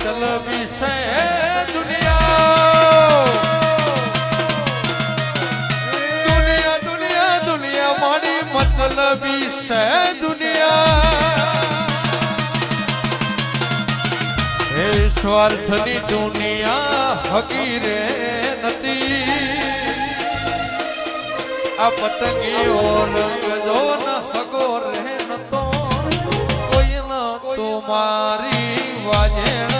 મતલબ વિષય દુનિયા દુનિયા દુનિયા દુનિયા મારી મતલબ વિષય દુનિયા હે સ્વાર્થની દુનિયા હકી રે નથી આ પતંગીઓ રંગ જો ન હગો રે નતો કોઈ ન તો મારી વાજેણ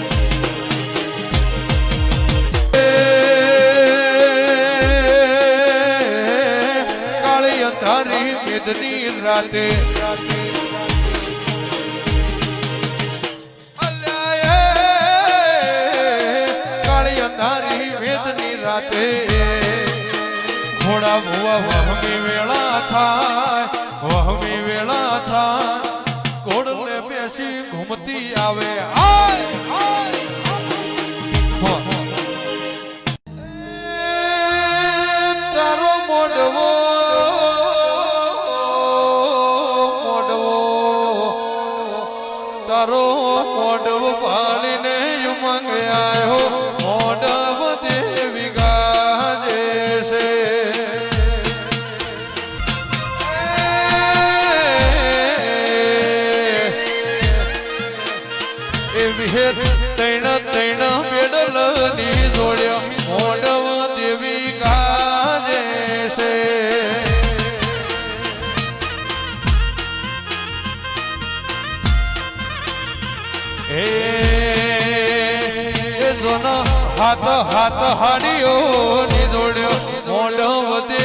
કાળી મેદની રાતે. કાળી અંધારી વેદની રાતે. ઘોડા ભુવા વહમી વેળા થાય, વહમી વેળા થાય. ઘોડલે બેસી ઘૂમતી આવે. આય! તારો મોડવ પાણીને ઉમંગ આવ્યો મોડવ દેવી ગાજે છે. એ વિહેર તૈણ તૈણ પેડલની હે જોનો હાથ હાથ હાડીઓ ની જોડ્યો મોઢો વધે